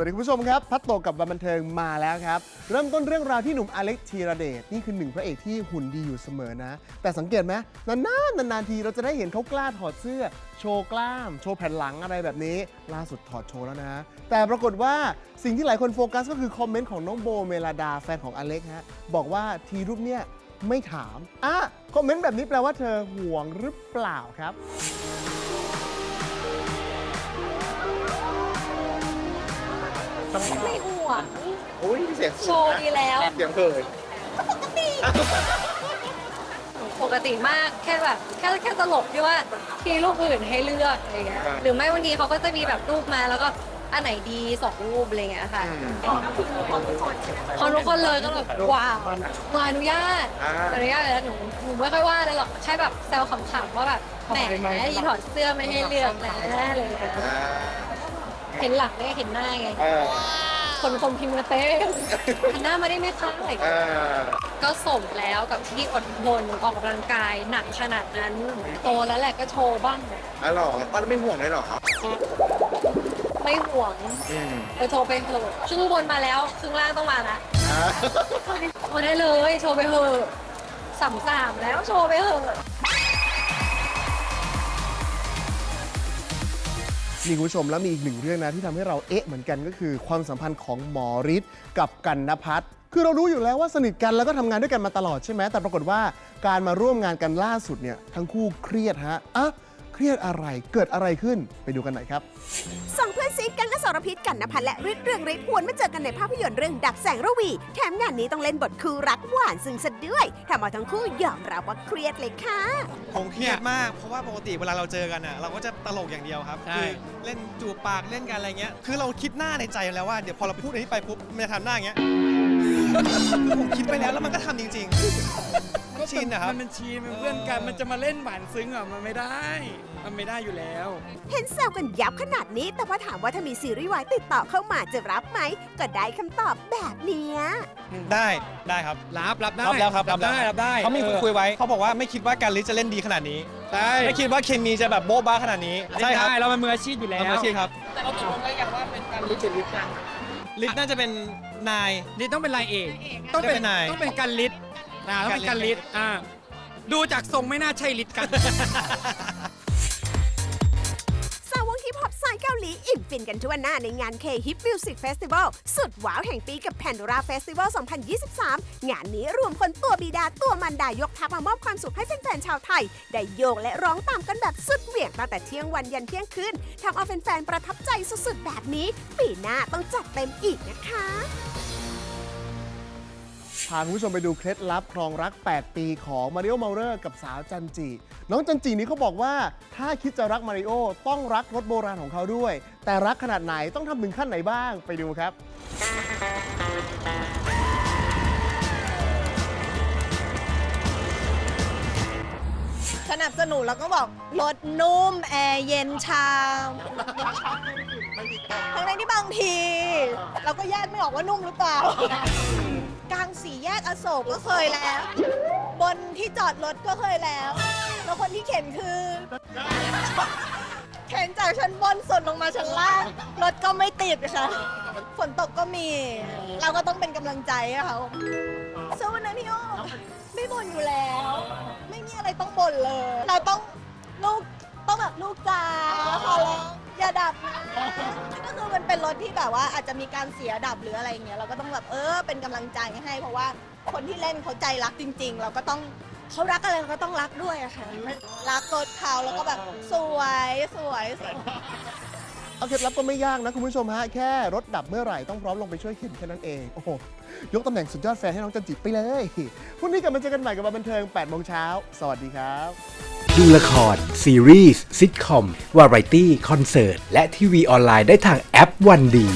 วัสดีคุณผู้ชมครับ พัดโตกับบันเทิงมาแล้วครับ เริ่มต้นเรื่องราวที่หนุ่มอเล็กธีรเดชนี่คือหนึ่งพระเอกที่หุ่นดีอยู่เสมอนะ แต่สังเกตไหมนานๆนานๆทีเราจะได้เห็นเขากล้าถอดเสื้อ โชว์กล้าม โชว์แผ่นหลังอะไรแบบนี้ ล่าสุดถอดโชว์แล้วนะ แต่ปรากฏว่าสิ่งที่หลายคนโฟกัสก็คือคอมเมนต์ของน้องโบเมลาดาแฟนของอเล็กฮะบอกว่าทีรูปเนี่ยไม่ถามอะคอมเมนต์แบบนี้แปลว่าเธอห่วงหรือเปล่าครับ ไม่ห่วงโอ้ยเสียงโชว์ดีแล้ว เสียงเคยปกติมากแค่แบบแค่แค่ตลกที่ว่าทีรูปอื่นให้เลือกอะไรเงี้ยหรือไม่บางทีเขาก็จะมีแบบรูปมาแล้วก็อันไหนดีสองรูปอะไรเงี้ยค่ะของทุกคนเลยก็แบบว้าวมาอนุญาตอ่าอนุญาตเลยนะหนูหนูไม่ค่อยว่าเลยหรอกแค่แบบแซวขำๆว่าแบบแหมอีถอดเสื้อไม่ให้เลือกนะอะไรเลย เห็นหลังไม่เห็นหน้าไงคนคงพิมพ์มาเต้หันหน้ามาได้ไหมคะก็สมแล้วกับที่อดทนออกกำลังกายหนักขนาดนั้น โตแล้วแหละก็โชว์บ้าง อ๋อเหรอตอนไม่ห่วงเลยเหรอไม่ห่วงไปโชว์ไปเถอะครึ่งบนมาแล้วครึ่งล่างต้องมาละมาได้เลย โชว์ไปเถอะสามสามแล้วโชว์ไปเถอะ นี่คุณผู้ชมแล้วมีอีกหนึ่งเรื่องนะที่ทำให้เราเอ๊ะเหมือนกันก็คือ ความสัมพันธ์ของหมอฤทธิ์กับกันนพัฒน์คือเรารู้อยู่แล้วว่าสนิทกันแล้วก็ทำงานด้วยกันมาตลอดใช่ไหมแต่ปรากฏว่าการมาร่วมงานกันล่าสุดเนี่ยทั้งคู่เครียดฮะอะ รียดอะไรเกิดอะไรขึ้นไปดูกันหน่อยครับ สองเพื่อนซีกันอสรพิษกันนภัทรและฤทธิ์เรืองฤทธิ์หวนมาเจอกันในภาพยนตร์เรื่องดับแสงระวี แถมงานนี้ต้องเล่นบทคู่รักหวานซึ้งซะด้วยทำเอาทั้งคู่ยอมรับว่าเครียดเลยค่ะ ผมเครียดมากเพราะว่าปกติเวลาเราเจอกันอะเราก็จะตลกอย่างเดียวครับใช่ คือเล่นจูบปากเล่นกันอะไรเงี้ยคือเราคิดหน้าในใจแล้วว่าเดี๋ยวพอเราพูดอันนี้ไปปุ๊บมันจะทำหน้าอย่างเงี้ยคือผมคิดไปแล้วแล้วมันก็ทำจริง ๆ มันชินนะครับ มันเป็นชีนเป็นเพื่อนกันมันจะมาเล่นหวานซึ้งอะมันไม่ได้ มันไม่ได้อยู่แล้ว เห็นแซวกันยับขนาดนี้ แต่ว่าถามว่าถ้ามีซีรีส์วายติดต่อเข้ามาจะรับไหม ก็ได้คำตอบแบบเนี้ย ได้ได้ครับรับรับได้รับแล้วครับรับได้รับได้เขามีคุยคุยไว้เขาบอกว่าไม่คิดว่าการลิซจะเล่นดีขนาดนี้ ใช่ไม่คิดว่าเคมีจะแบบโบ๊ะบ้าขนาดนี้ใช่ใช่ครับเราเป็นมืออาชีพอยู่แล้วเราอาชีพครับแต่เราตกลงกันอย่างว่าเป็นการลิจิลิกันลิซน่าจะเป็นนาย นี่ต้องเป็นลายเอกต้องเป็นได้เป็นนาย ต้องเป็นการลิศ อ่าต้องเป็นการลิศอ่าดูจากทรงไม่น่าใช่ลิศกัน สาวกฮิปฮอปสายเกาหลีอิ่มฟินกันทั่วหน้าในงาน K-Hip Music Festival สุดว้าวแห่งปีกับ Pandora Festival 2023 งานนี้รวมคนตัวบีดาตัวมันดายกทัพมามอบความสุขให้แฟนๆชาวไทย ได้โยกและร้องตามกันแบบสุดเหวี่ยงตั้งแต่เที่ยงวันยันเที่ยงคืนทำเอาแฟนๆประทับใจสุดๆ แบบนี้ ปีหน้าต้องจัดเต็มอีกนะคะ พาคุณผู้ชมไปดูเคล็ดลับครองรัก 8 ปีของมาริโอเมาเรอร์กับสาวจันจี น้องจันจีนี้เขาบอกว่าถ้าคิดจะรักมาริโอต้องรักรถโบราณของเขาด้วย แต่รักขนาดไหนต้องทำถึงขั้นไหนบ้างไปดูครับ สนับสนุนแล้วก็บอกรถนุ่ม แอร์เย็นชามทั้งในที่บางที เราก็แยกไม่ออกว่านุ่มหรือเปล่า กลางสี่แยกอโศกก็เคยแล้ว บนที่จอดรถก็เคยแล้ว แล้วคนที่เข็นคือ เข็นจากชั้นบนสุดลงมาชั้นล่าง รถก็ไม่ติดค่ะ ฝนตกก็มี เราก็ต้องเป็นกำลังใจให้เขาสู้นะพี่โอไม่บ่นอยู่แล้ว ไม่มีอะไรต้องบ่นเลย เราต้องลูกต้องแบบลูกจ๋าขอร้อง ดับนะก็คือมันเป็นรถที่แบบว่าอาจจะมีการเสียดับหรืออะไรอย่างเงี้ยเราก็ต้องแบบเออเป็นกำลังใจให้เพราะว่าคนที่เล่นเขาใจรักจริง ๆ เราก็ต้องเขารักอะไรเราก็ต้องรักด้วยอะค่ะรักรถเขาแล้วก็แบบสวยสวยสวย เอาเคล็ดลับก็ไม่ยากนะคุณผู้ชมฮะ แค่รถดับเมื่อไหร่ต้องพร้อมลงไปช่วยเข็นแค่นั้นเอง โอ้โห ยกตำแหน่งสุดยอดแฟนให้น้องจันจิไปเลยพรุ่งนี้กลับมาเจอกันใหม่กับบันเทิง8โมงเช้าสวัสดีครับ ดูละคร ซีรีส์ซิทคอม วาไรตี้ คอนเสิร์ต และทีวีออนไลน์ได้ทางแอปวันดี